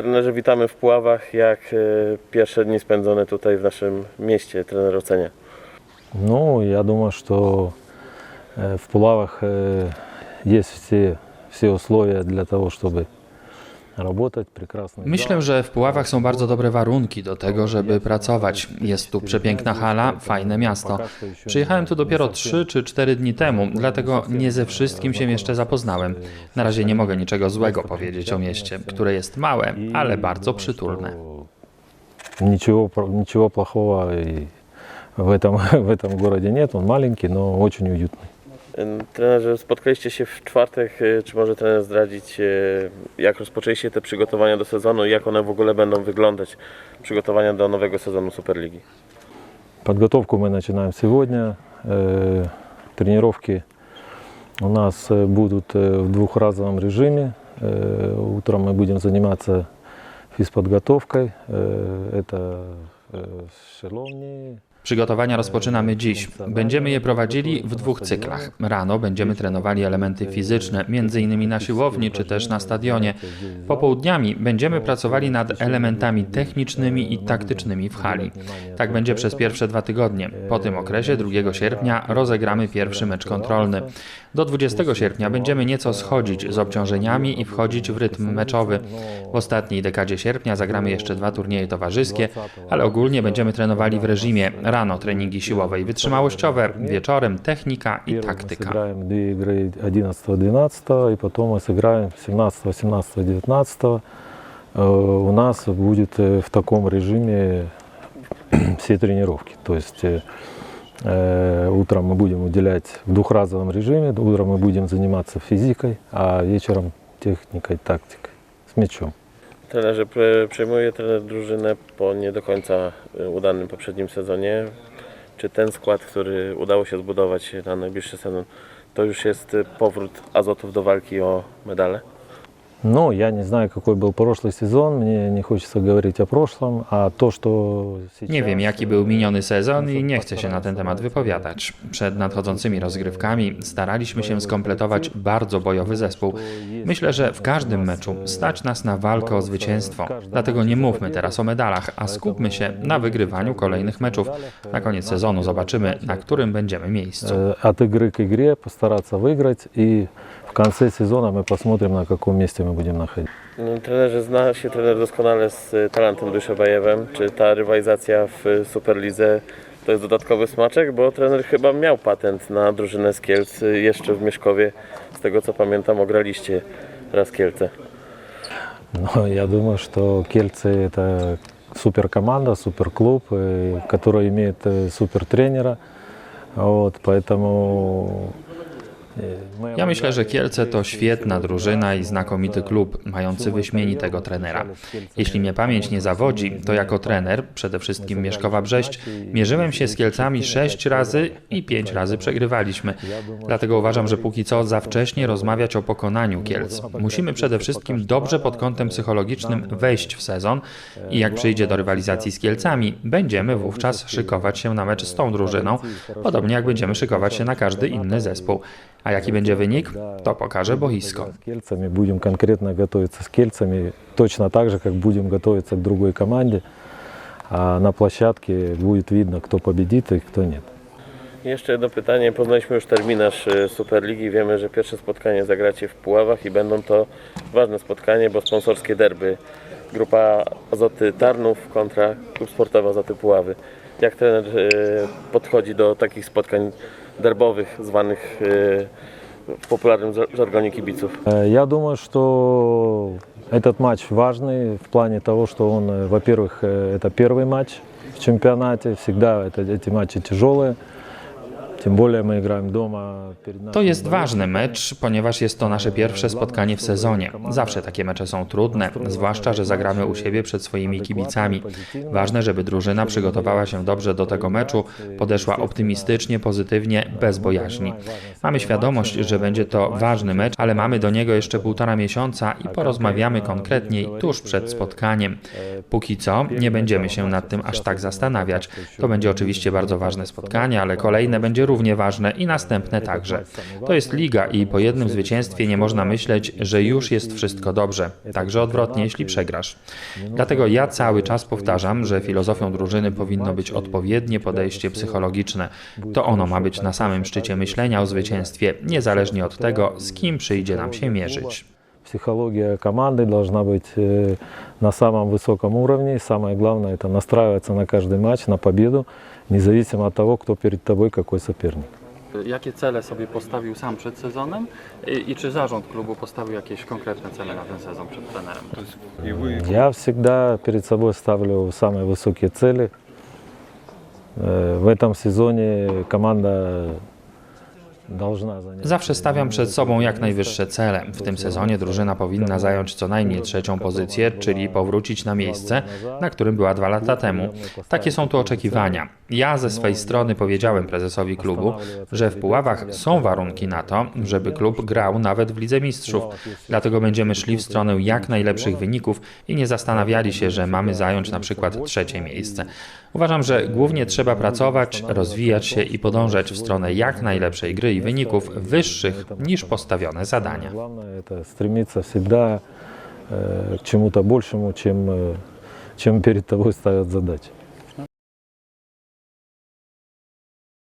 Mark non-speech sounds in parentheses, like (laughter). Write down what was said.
Trenerze, witamy w Puławach. Jak e, pierwsze dni spędzone tutaj w naszym mieście trener ocenia? Ну, я думаю, что э, в Пулавах э, есть все, все условия для того, чтобы работать. Прекрасный Myślę, że w Puławach są bardzo dobre warunki do tego, żeby pracować. Jest tu przepiękna hala, fajne miasto. Przyjechałem tu dopiero 3 czy 4 dni temu, dlatego nie ze wszystkim się jeszcze zapoznałem. Na razie nie mogę niczego złego powiedzieć o mieście, które jest małe, ale bardzo przytulne. Ничего, про- ничего плохого и в этом, в этом городе нет. Он маленький, но очень уютный. E, Trenerze, spotkaliście się w czwartek. e, Czy może trener zdradzić, e, jak rozpoczęliście te przygotowania do sezonu i jak one w ogóle będą wyglądać? Przygotowania do nowego sezonu Superligi. Подготовку мы начинаем сегодня. Э, Тренировки у нас э, будут э, в двухразовом режиме. Э, Утром мы будем заниматься физподготовкой. Э, Это э, шеловни, Przygotowania rozpoczynamy dziś. Będziemy je prowadzili w dwóch cyklach. Rano będziemy trenowali elementy fizyczne, m.in. na siłowni czy też na stadionie. Popołudniami będziemy pracowali nad elementami technicznymi i taktycznymi w hali. Tak będzie przez pierwsze dwa tygodnie. Po tym okresie 2 sierpnia rozegramy pierwszy mecz kontrolny. Do 20 sierpnia będziemy nieco schodzić z obciążeniami i wchodzić w rytm meczowy. W ostatniej dekadzie sierpnia zagramy jeszcze dwa turnieje towarzyskie, ale ogólnie będziemy trenowali w reżimie rano treningi siłowe i wytrzymałościowe, wieczorem technika i Первым мы taktyka. сыграем две игры 11-12, и потом мы сыграем 17, 18, 19. Э, У нас будет э, в таком режиме (clears throat) все тренировки. То есть э, э, утром мы будем уделять в двухразовом режиме, утром мы будем заниматься физикой, а вечером техникой, тактикой, с мячом. Trenerze, przejmuje trener drużynę po nie do końca e, udanym poprzednim sezonie. Czy ten skład, który udało się zbudować na najbliższy sezon, to już jest e, powrót Azotów do walki o medale? Ну, я не знаю, какой был прошлый сезон, мне не хочется говорить о прошлом, а то, что сейчас... Nie wiem, jaki był miniony sezon i nie chcę się na ten temat wypowiadać. Przed nadchodzącymi rozgrywkami staraliśmy się skompletować bardzo bojowy zespół. Myślę, że w każdym meczu stać nas na walkę o zwycięstwo. Dlatego nie mówmy teraz o medalach, a skupmy się na wygrywaniu kolejnych meczów. Na koniec sezonu zobaczymy, na którym będziemy miejscu. Э, от игры к игре постараться выиграть и в конце сезона мы посмотрим, на каком месте мы будем находиться. No, trenerze, zna się trener doskonale z e, Talentem Duszebajewem. Czy ta rywalizacja w e, Superlidze to jest dodatkowy smaczek? Bo trener chyba miał patent na drużynę z Kielc e, jeszcze w Mieszkowie. Z tego co pamiętam, ograliście raz Kielce. Но я думаю, что Кельцы это супер команда, супер клуб, который имеет э, супер тренера. Вот, поэтому э, мы ja myślę, że Kielce to świetna drużyna i znakomity klub, mający wyśmienitego trenera. Jeśli mnie pamięć nie zawodzi, to jako trener, przede wszystkim Mieszkowa Brześć, mierzyłem się z Kielcami sześć razy i pięć razy przegrywaliśmy. Dlatego uważam, że póki co za wcześnie rozmawiać o pokonaniu Kielc. Musimy przede wszystkim dobrze pod kątem psychologicznym wejść w sezon i jak przyjdzie do rywalizacji z Kielcami, będziemy wówczas szykować się na mecz z tą drużyną, podobnie jak będziemy szykować się na każdy inny zespół. A jaki będzie wynik, to pokaże boisko. С Кельцами будем конкретно готовиться с Кельцами, точно так же, как будем готовиться к другой команде. А на площадке будет видно, кто победит и кто нет. Jeszcze jedno pytanie. Poznaliśmy już terminarz e, Superligi. Wiemy, że pierwsze spotkanie zagracie w Puławach i będą to ważne spotkanie, bo sponsorskie derby. Grupa Azoty Tarnów kontra Klub Sportowy Azoty Puławy. Jak trener e, podchodzi do takich spotkań derbowych, zwanych popularnym żar- żargonie kibiców? Э, Я думаю, что этот матч важный в плане того, что он, э, во-первых, э, это первый матч в чемпионате. Всегда это, эти матчи тяжелые. To jest ważny mecz, ponieważ jest to nasze pierwsze spotkanie w sezonie. Zawsze takie mecze są trudne, zwłaszcza, że zagramy u siebie przed swoimi kibicami. Ważne, żeby drużyna przygotowała się dobrze do tego meczu, podeszła optymistycznie, pozytywnie, bez bojaźni. Mamy świadomość, że będzie to ważny mecz, ale mamy do niego jeszcze półtora miesiąca i porozmawiamy konkretniej tuż przed spotkaniem. Póki co nie będziemy się nad tym aż tak zastanawiać. To będzie oczywiście bardzo ważne spotkanie, ale kolejne będzie równie ważne i następne także. To jest liga i po jednym zwycięstwie nie można myśleć, że już jest wszystko dobrze. Także odwrotnie, jeśli przegrasz. Dlatego ja cały czas powtarzam, że filozofią drużyny powinno być odpowiednie podejście psychologiczne. To ono ma być na samym szczycie myślenia o zwycięstwie, niezależnie od tego, z kim przyjdzie nam się mierzyć. Психология команды должна быть э, на самом высоком уровне. И Самое главное это настраиваться на каждый матч, на победу, независимо от того, кто перед тобой, какой соперник. Jakie cele sobie postawił sam przed sezonem i, i czy zarząd klubu postawił jakieś konkretne cele na ten sezon przed trenerem? Я всегда перед собой ставлю самые высокие цели. Э, В этом сезоне команда. Zawsze stawiam przed sobą jak najwyższe cele. W tym sezonie drużyna powinna zająć co najmniej trzecią pozycję, czyli powrócić na miejsce, na którym była dwa lata temu. Takie są tu oczekiwania. Ja ze swej strony powiedziałem prezesowi klubu, że w Puławach są warunki na to, żeby klub grał nawet w Lidze Mistrzów. Dlatego będziemy szli w stronę jak najlepszych wyników i nie zastanawiali się, że mamy zająć na przykład trzecie miejsce. Uważam, że głównie trzeba pracować, rozwijać się i podążać w stronę jak najlepszej gry i wyników wyższych niż postawione zadania. Главное это стремиться всегда э, к чему-то большему, чем, э, чем перед тобой ставят задачи.